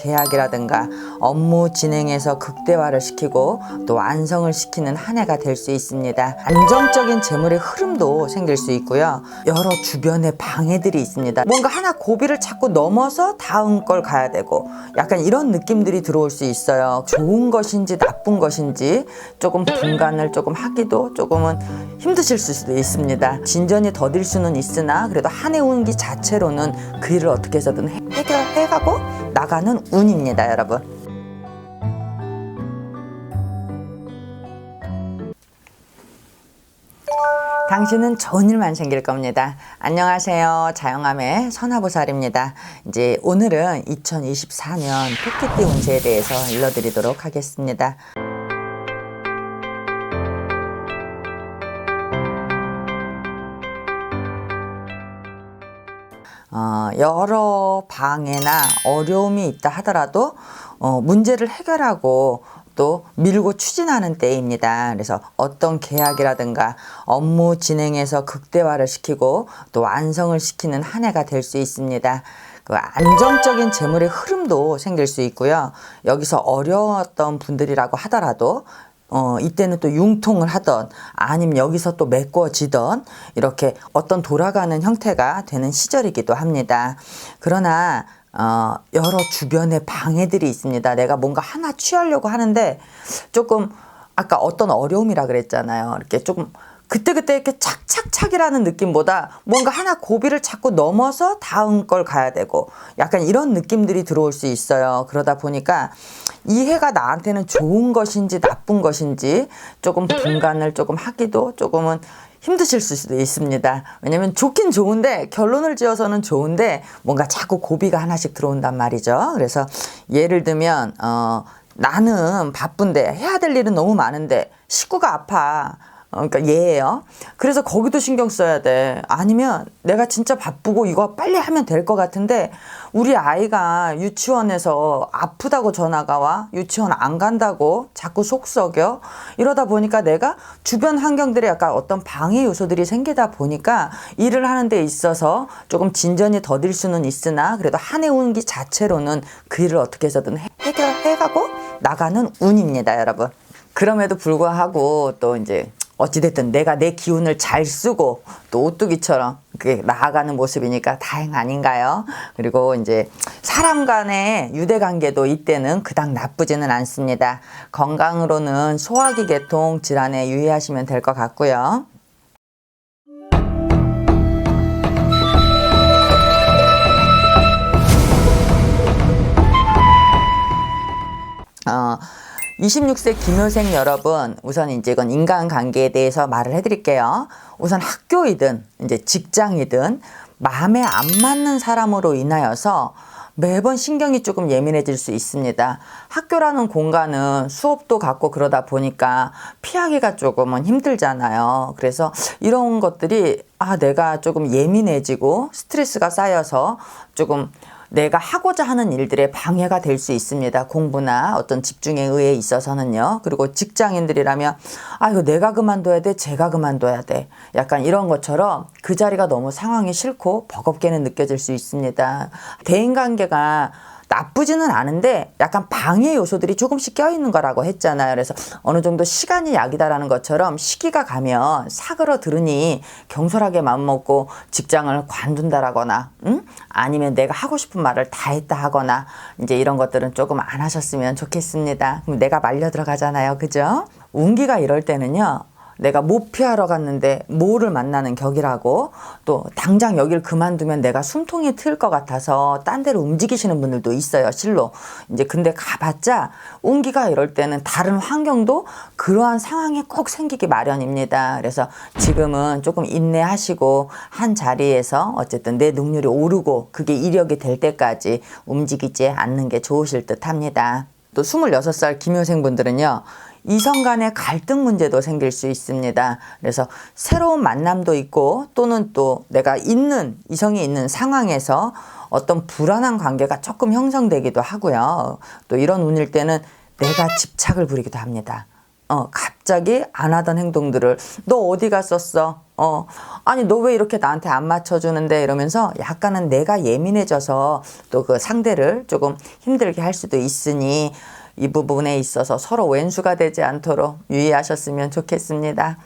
계약이라든가 업무 진행에서 극대화를 시키고 또 완성을 시키는 한 해가 될 수 있습니다. 안정적인 재물의 흐름도 생길 수 있고요. 여러 주변의 방해들이 있습니다. 뭔가 하나 고비를 자꾸 넘어서 다음 걸 가야 되고 약간 이런 느낌들이 들어올 수 있어요. 좋은 것인지 나쁜 것인지 조금 분간을 조금 하기도 조금은 힘드실 수도 있습니다. 진전이 더딜 수는 있으나 그래도 한 해 운기 자체로는 그 일을 어떻게 해서든 해- 해결해가고 나가는 운입니다, 여러분. 당신은 좋은 일만 생길 겁니다. 안녕하세요. 자영함의 선화보살입니다. 이제 오늘은 2024년 토끼띠 운세에 대해서 일러드리도록 하겠습니다. 여러 방해나 어려움이 있다 하더라도 어, 문제를 해결하고 또 밀고 추진하는 때입니다. 그래서 어떤 계약이라든가 업무 진행에서 극대화를 시키고 또 완성을 시키는 한 해가 될 수 있습니다. 그 안정적인 재물의 흐름도 생길 수 있고요. 여기서 어려웠던 분들이라고 하더라도 어, 이때는 또 융통을 하던 아니면 여기서 또 메꿔지던 이렇게 어떤 돌아가는 형태가 되는 시절이기도 합니다. 그러나 어, 여러 주변의 방해들이 있습니다. 내가 뭔가 하나 취하려고 하는데 조금 아까 어떤 어려움이라 그랬잖아요. 이렇게 조금 그때그때 이렇게 착착착이라는 느낌보다 뭔가 하나 고비를 자꾸 넘어서 다음 걸 가야 되고 약간 이런 느낌들이 들어올 수 있어요. 그러다 보니까 이 해가 나한테는 좋은 것인지 나쁜 것인지 조금 분간을 조금 하기도 조금은 힘드실 수도 있습니다. 왜냐면 좋긴 좋은데 결론을 지어서는 좋은데 뭔가 자꾸 고비가 하나씩 들어온단 말이죠. 그래서 예를 들면 어 나는 바쁜데 해야 될 일은 너무 많은데 식구가 아파. 어, 그러니까 얘예요. 그래서 거기도 신경 써야 돼. 아니면 내가 진짜 바쁘고 이거 빨리 하면 될 것 같은데 우리 아이가 유치원에서 아프다고 전화가 와 유치원 안 간다고 자꾸 속썩여 이러다 보니까 내가 주변 환경들에 약간 어떤 방해 요소들이 생기다 보니까 일을 하는 데 있어서 조금 진전이 더딜 수는 있으나 그래도 한 해 운기 자체로는 그 일을 어떻게 해서든 해- 해결해가고 나가는 운입니다, 여러분. 그럼에도 불구하고 또 이제 어찌됐든 내가 내 기운을 잘 쓰고 또 오뚜기처럼 그게 나아가는 모습이니까 다행 아닌가요? 그리고 이제 사람 간의 유대 관계도 이때는 그닥 나쁘지는 않습니다. 건강으로는 소화기 계통 질환에 유의하시면 될 것 같고요. 어, 26세 김효생 여러분, 우선 이제 이건 인간관계에 대해서 말을 해드릴게요. 우선 학교이든, 이제 직장이든, 마음에 안 맞는 사람으로 인하여서 매번 신경이 조금 예민해질 수 있습니다. 학교라는 공간은 수업도 갖고 그러다 보니까 피하기가 조금은 힘들잖아요. 그래서 이런 것들이 아, 내가 조금 예민해지고 스트레스가 쌓여서 조금 내가 하고자 하는 일들에 방해가 될 수 있습니다. 공부나 어떤 집중에 의해 있어서는요. 그리고 직장인들이라면 아 이거 내가 그만둬야 돼, 제가 그만둬야 돼. 약간 이런 것처럼 그 자리가 너무 상황이 싫고 버겁게는 느껴질 수 있습니다. 대인 관계가 나쁘지는 않은데 약간 방해 요소들이 조금씩 껴있는 거라고 했잖아요. 그래서 어느 정도 시간이 약이다라는 것처럼 시기가 가면 사그러 들으니 경솔하게 마음먹고 직장을 관둔다라거나, 응? 아니면 내가 하고 싶은 말을 다 했다 하거나, 이제 이런 것들은 조금 안 하셨으면 좋겠습니다. 그럼 내가 말려 들어가잖아요. 그죠? 운기가 이럴 때는요. 내가 모피하러 갔는데 모를 만나는 격이라고 또 당장 여길 그만두면 내가 숨통이 트일 것 같아서 딴 데로 움직이시는 분들도 있어요 실로. 이제 근데 가봤자 운기가 이럴 때는 다른 환경도 그러한 상황이 꼭 생기기 마련입니다. 그래서 지금은 조금 인내하시고 한 자리에서 어쨌든 내 능률이 오르고 그게 이력이 될 때까지 움직이지 않는 게 좋으실 듯 합니다. 또 26살 김효생 분들은요 이성 간의 갈등 문제도 생길 수 있습니다. 그래서 새로운 만남도 있고 또는 또 내가 있는 이성이 있는 상황에서 어떤 불안한 관계가 조금 형성되기도 하고요. 또 이런 운일 때는 내가 집착을 부리기도 합니다. 어, 갑자기 안 하던 행동들을 너 어디 갔었어? 어, 아니, 너 왜 이렇게 나한테 안 맞춰주는데? 이러면서 약간은 내가 예민해져서 또 그 상대를 조금 힘들게 할 수도 있으니 이 부분에 있어서 서로 왼수가 되지 않도록 유의하셨으면 좋겠습니다.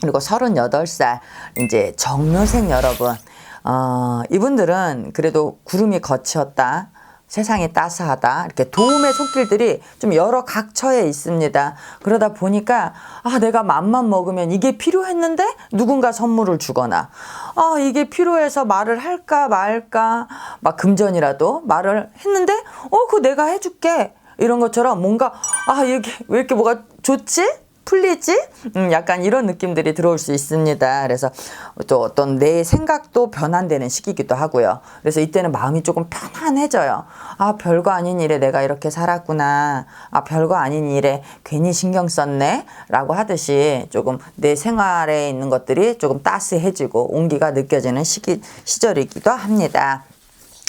그리고 38살 이제 정묘생 여러분 어, 이분들은 그래도 구름이 거치었다. 세상이 따스하다. 이렇게 도움의 손길들이 좀 여러 각처에 있습니다. 그러다 보니까, 아, 내가 맘만 먹으면 이게 필요했는데 누군가 선물을 주거나, 아, 이게 필요해서 말을 할까 말까, 막 금전이라도 말을 했는데, 어, 그거 내가 해줄게. 이런 것처럼 뭔가, 아, 이게 왜 이렇게 뭐가 좋지? 풀리지? 음, 약간 이런 느낌들이 들어올 수 있습니다. 그래서 또 어떤 내 생각도 변환되는 시기이기도 하고요. 그래서 이때는 마음이 조금 편안해져요. 아, 별거 아닌 일에 내가 이렇게 살았구나. 아, 별거 아닌 일에 괜히 신경 썼네. 라고 하듯이 조금 내 생활에 있는 것들이 조금 따스해지고 온기가 느껴지는 시기, 시절이기도 합니다.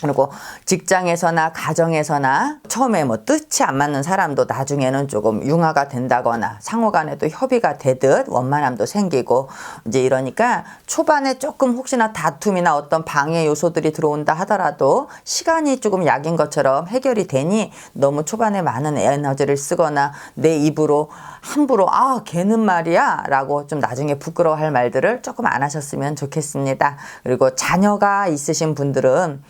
그리고 직장에서나 가정에서나 처음에 뭐 뜻이 안 맞는 사람도 나중에는 조금 융화가 된다거나 상호 간에도 협의가 되듯 원만함도 생기고 이제 이러니까 초반에 조금 혹시나 다툼이나 어떤 방해 요소들이 들어온다 하더라도 시간이 조금 약인 것처럼 해결이 되니 너무 초반에 많은 에너지를 쓰거나 내 입으로 함부로 아 걔는 말이야 라고 좀 나중에 부끄러워할 말들을 조금 안 하셨으면 좋겠습니다. 그리고 자녀가 있으신 분들은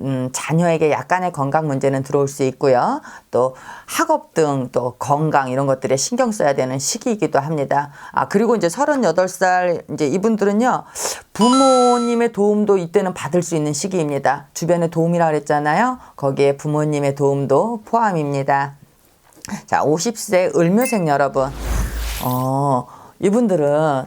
음, 자녀에게 약간의 건강 문제는 들어올 수 있고요. 또 학업 등 또 건강 이런 것들에 신경 써야 되는 시기이기도 합니다. 아, 그리고 이제 38살 이제 이분들은요. 부모님의 도움도 이때는 받을 수 있는 시기입니다. 주변에 도움이라 그랬잖아요. 거기에 부모님의 도움도 포함입니다. 자, 50세 을묘생 여러분. 어, 이분들은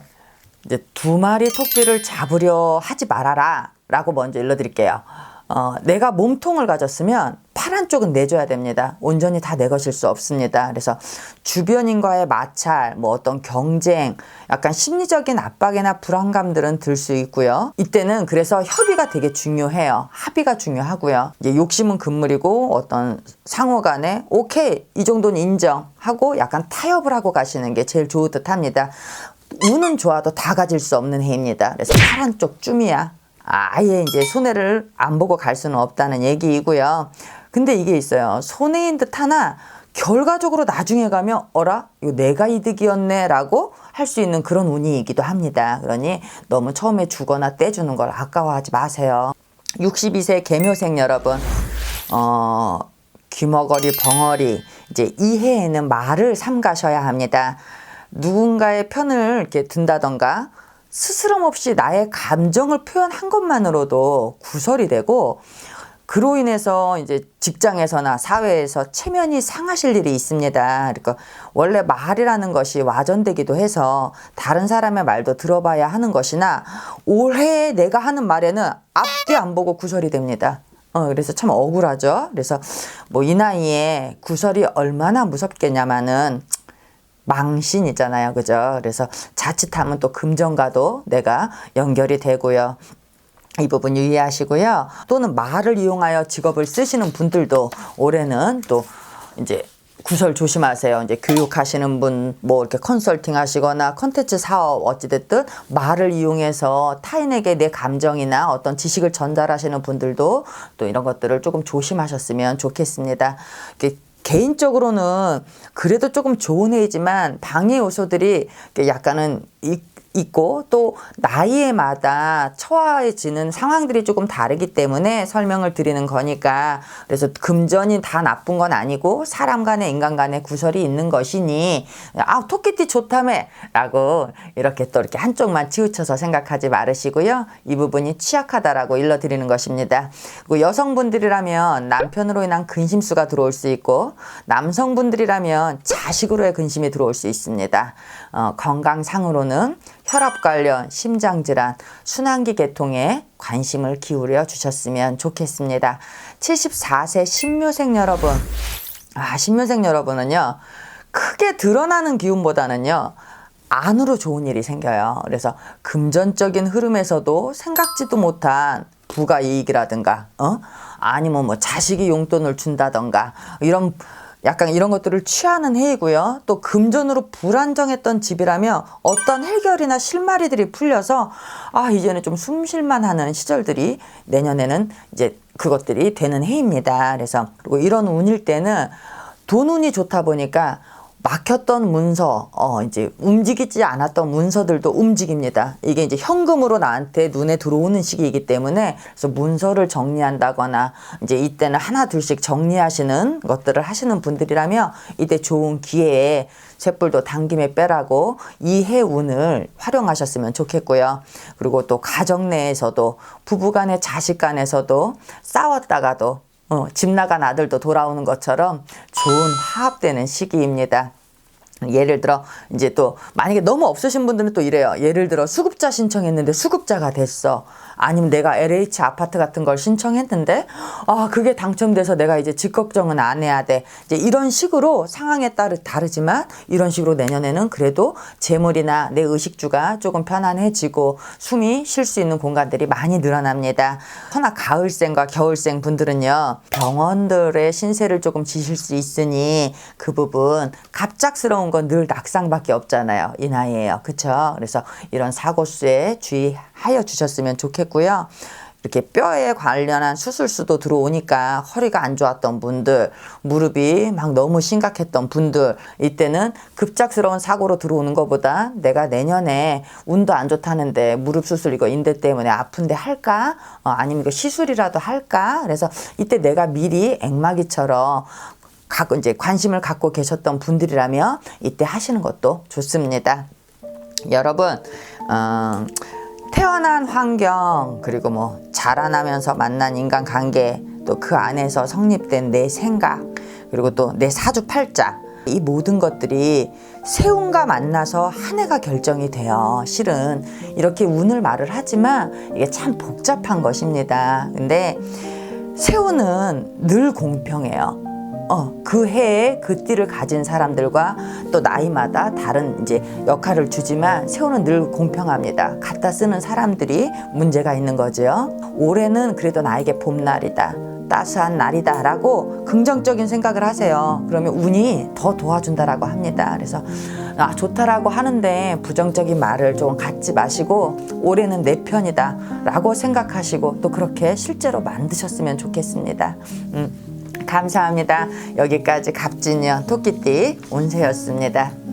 이제 두 마리 토끼를 잡으려 하지 말아라. 라고 먼저 일러드릴게요. 어, 내가 몸통을 가졌으면 파란 쪽은 내줘야 됩니다. 온전히 다 내 것일 수 없습니다. 그래서 주변인과의 마찰, 뭐 어떤 경쟁, 약간 심리적인 압박이나 불안감들은 들 수 있고요. 이때는 그래서 협의가 되게 중요해요. 합의가 중요하고요. 이제 욕심은 금물이고 어떤 상호 간에 오케이, 이 정도는 인정하고 약간 타협을 하고 가시는 게 제일 좋을 듯 합니다. 운은 좋아도 다 가질 수 없는 해입니다. 그래서 파란 쪽 쯤이야. 아예 이제 손해를 안 보고 갈 수는 없다는 얘기이고요. 근데 이게 있어요. 손해인 듯 하나 결과적으로 나중에 가면 어라 이거 내가 이득이었네라고 할 수 있는 그런 운이기도 합니다. 그러니 너무 처음에 주거나 떼주는 걸 아까워하지 마세요. 62세 개묘생 여러분, 어, 귀머거리, 벙어리, 이제 이 해에는 말을 삼가셔야 합니다. 누군가의 편을 이렇게 든다던가 스스럼 없이 나의 감정을 표현한 것만으로도 구설이 되고 그로 인해서 이제 직장에서나 사회에서 체면이 상하실 일이 있습니다. 그러니까 원래 말이라는 것이 와전되기도 해서 다른 사람의 말도 들어봐야 하는 것이나 올해 내가 하는 말에는 앞뒤 안 보고 구설이 됩니다. 어, 그래서 참 억울하죠. 그래서 뭐 이 나이에 구설이 얼마나 무섭겠냐마는 망신이잖아요. 그죠? 그래서 자칫하면 또 금전과도 내가 연결이 되고요. 이 부분 유의하시고요. 또는 말을 이용하여 직업을 쓰시는 분들도 올해는 또 이제 구설 조심하세요. 이제 교육하시는 분, 뭐 이렇게 컨설팅 하시거나 컨텐츠 사업 어찌됐든 말을 이용해서 타인에게 내 감정이나 어떤 지식을 전달하시는 분들도 또 이런 것들을 조금 조심하셨으면 좋겠습니다. 개인적으로는 그래도 조금 좋은 해이지만 방해 요소들이 약간은 있 고 또 나이에 마다 처해지는 상황들이 조금 다르기 때문에 설명을 드리는 거니까 그래서 금전이 다 나쁜 건 아니고 사람 간의 인간 간의 구설이 있는 것이니 아 토끼띠 좋다며 라고 이렇게 또 이렇게 한쪽만 치우쳐서 생각하지 말으시고요. 이 부분이 취약하다라고 일러드리는 것입니다. 그리고 여성분들이라면 남편으로 인한 근심수가 들어올 수 있고 남성분들이라면 자식으로의 근심이 들어올 수 있습니다. 어, 건강상으로는 혈압 관련 심장 질환, 순환기 계통에 관심을 기울여 주셨으면 좋겠습니다. 74세 신묘생 여러분, 아, 신묘생 여러분은요, 크게 드러나는 기운보다는요, 안으로 좋은 일이 생겨요. 그래서 금전적인 흐름에서도 생각지도 못한 부가 이익이라든가, 어? 아니면 뭐 자식이 용돈을 준다던가, 이런 약간 이런 것들을 취하는 해이고요. 또 금전으로 불안정했던 집이라면 어떤 해결이나 실마리들이 풀려서 아 이제는 좀 숨 쉴만 하는 시절들이 내년에는 이제 그것들이 되는 해입니다. 그래서 그리고 이런 운일 때는 돈 운이 좋다 보니까 막혔던 문서, 어, 이제 움직이지 않았던 문서들도 움직입니다. 이게 이제 현금으로 나한테 눈에 들어오는 시기이기 때문에 그래서 문서를 정리한다거나 이제 이때는 하나 둘씩 정리하시는 것들을 하시는 분들이라면 이때 좋은 기회에 쇳불도 당김에 빼라고 이 해 운을 활용하셨으면 좋겠고요. 그리고 또 가정 내에서도 부부 간에 자식 간에서도 싸웠다가도 어, 집 나간 아들도 돌아오는 것처럼 좋은 화합되는 시기입니다. 예를 들어 이제 또 만약에 너무 없으신 분들은 또 이래요. 예를 들어 수급자 신청했는데 수급자가 됐어. 아니면 내가 LH 아파트 같은 걸 신청했는데 아 그게 당첨돼서 내가 이제 집 걱정은 안 해야 돼. 이제 이런 식으로 상황에 따라 다르지만 이런 식으로 내년에는 그래도 재물이나 내 의식주가 조금 편안해지고 숨이 쉴 수 있는 공간들이 많이 늘어납니다. 허나 가을생과 겨울생 분들은요 병원들의 신세를 조금 지실 수 있으니 그 부분 갑작스러운 건 늘 낙상밖에 없잖아요. 이 나이에요. 그쵸? 그래서 이런 사고 수에 주의 하여 주셨으면 좋겠고요. 이렇게 뼈에 관련한 수술수도 들어오니까 허리가 안 좋았던 분들, 무릎이 막 너무 심각했던 분들, 이때는 급작스러운 사고로 들어오는 것보다 내가 내년에 운도 안 좋다는데 무릎 수술 이거 인대 때문에 아픈데 할까? 어, 아니면 이거 시술이라도 할까? 그래서 이때 내가 미리 앵마기처럼 각 이제 관심을 갖고 계셨던 분들이라면 이때 하시는 것도 좋습니다. 여러분, 어, 태어난 환경 그리고 뭐 자라나면서 만난 인간 관계 또 그 안에서 성립된 내 생각 그리고 또 내 사주팔자 이 모든 것들이 세운과 만나서 한 해가 결정이 돼요. 실은 이렇게 운을 말을 하지만 이게 참 복잡한 것입니다. 근데 세운은 늘 공평해요. 어, 그 해에 그 띠를 가진 사람들과 또 나이마다 다른 이제 역할을 주지만 세월은 늘 공평합니다. 갖다 쓰는 사람들이 문제가 있는 거죠. 올해는 그래도 나에게 봄날이다. 따스한 날이다라고 긍정적인 생각을 하세요. 그러면 운이 더 도와준다라고 합니다. 그래서 아, 좋다라고 하는데 부정적인 말을 좀 갖지 마시고 올해는 내 편이다라고 생각하시고 또 그렇게 실제로 만드셨으면 좋겠습니다. 음. 감사합니다. 여기까지 갑진년 토끼띠 운세였습니다.